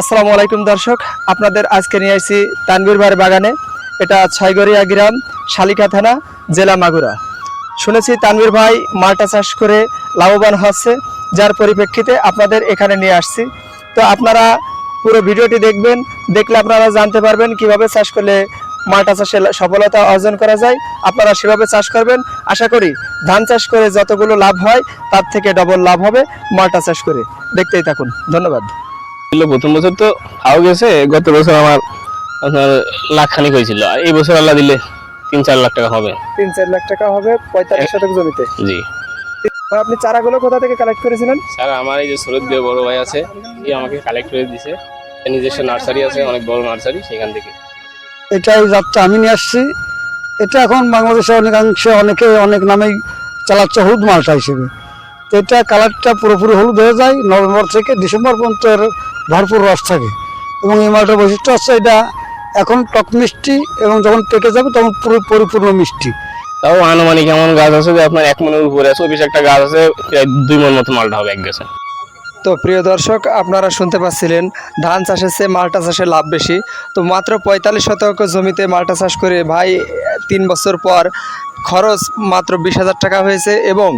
আসসালামু আলাইকুম দর্শক, আপনাদের আজকে নিয়ে আসছি তানবীর ভাইয়ের বাগানে। এটা ছয়গড়িয়া গ্রাম শালিকা থানা, জেলা মাগুরা। শুনেছি তানবীর ভাই মালটা চাষ করে লাভবান হচ্ছে, যার পরিপ্রেক্ষিতে আপনাদের এখানে নিয়ে আসছি। তো আপনারা পুরো ভিডিওটি দেখবেন, দেখলে আপনারা জানতে পারবেন কীভাবে চাষ করলে মালটা চাষে সফলতা অর্জন করা যায়। আপনারা সেভাবে চাষ করবেন। আশা করি ধান চাষ করে যতগুলো লাভ হয়, তার থেকে ডবল লাভ হবে মালটা চাষ করে। দেখতেই থাকুন। ধন্যবাদ। প্রথম বছর তো ফাও গেছে গত বছর আমার আপনার লাখ খানিক হয়েছিল। আর এই বছর আল্লাহ দিলে তিন চার লাখ টাকা হবে। তিন চার লাখ টাকা হবে পঁয়তাল্লিশ শতক জমিতে। জি। আপনি চারাগুলো কোথা থেকে কালেক্ট করেছিলেন? স্যার আমার এই যে সুরত দিয়ে বড় ভাই আছে সে আমাকে কালেক্ট করে দিছে। নিজস্ব নার্সারি আছে অনেক বড় নার্সারি সেখান থেকে। এটাই যাত্রা আমি নিয়ে আসছি। এটা এখন বাংলাদেশে অনেকাংশে অনেকে অনেক নামেই চালাচ্ছে হলুদ মালটা হিসেবে। এটা কালারটা পুরোপুরি হলুদ হয়ে যায় নভেম্বর থেকে ডিসেম্বর পর্যন্ত এর ভরপুর রস থাকে। এবং এই মালটার বৈশিষ্ট্য হচ্ছে এটা এখন টক মিষ্টি এবং যখন পেকে যাবে তখন পুরো পরিপূর্ণ মিষ্টি। তাও আনুমানিক এমন গাছ আছে যে আপনার এক মনের উপরে আছে চব্বিশ একটা গাছ আছে প্রায় দুই মন মতো মালটা হবে এক গাছে। তো প্রিয় দর্শক আপনারা শুনতে পাচ্ছিলেন ধান চাষের চেয়ে মালটা চাষে লাভ বেশি। তো মাত্র পঁয়তাল্লিশ শতক জমিতে মালটা চাষ করে ভাই তিন বছর পর খরচ মাত্র বিশ হাজার টাকা হয়েছে এবং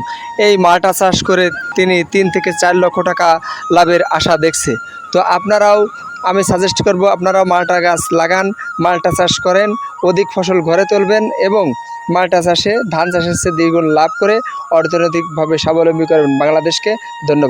এই মাটা চাষ করে তিনি তিন থেকে চার লক্ষ টাকা লাভের আশা দেখছে। তো আপনারাও আমি সাজেস্ট করব, আপনারাও মালটা গাছ লাগান, মালটা চাষ করেন, অধিক ফসল ঘরে তুলবেন এবং মালটা চাষে, ধান চাষের চেয়ে দ্বিগুণ লাভ করে অর্থনৈতিকভাবে স্বাবলম্বী করবেন। বাংলাদেশকে ধন্যবাদ।